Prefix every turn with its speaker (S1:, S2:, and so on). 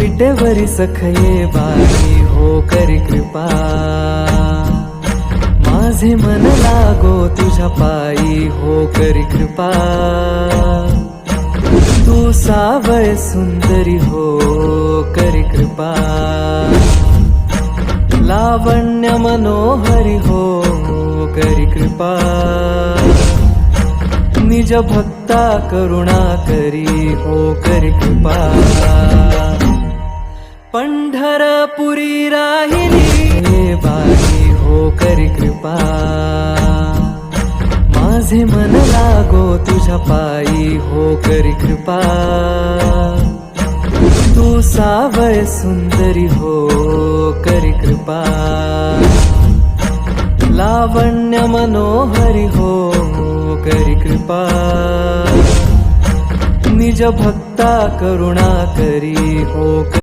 S1: विटेवरी सखये बाई हो करी कृपा। माझे मन लागो तुझ्या पायी हो करी कृपा। तू सावळ सुंदरी हो करी कृपा। लावण्य मनोहरी हो करी कृपा। निज भक्ता करुणा करी हो करी कृपा। पंढरपुरी राहिली. हे बाई हो करी कृपा. माझे मन लागो तुझ्या पायी हो करी कृपा. तू सावळ सुंदरी हो करी कृपा. लावण्य मनोहरी हो करी कृपा. निज भक्ता करुणा करी हो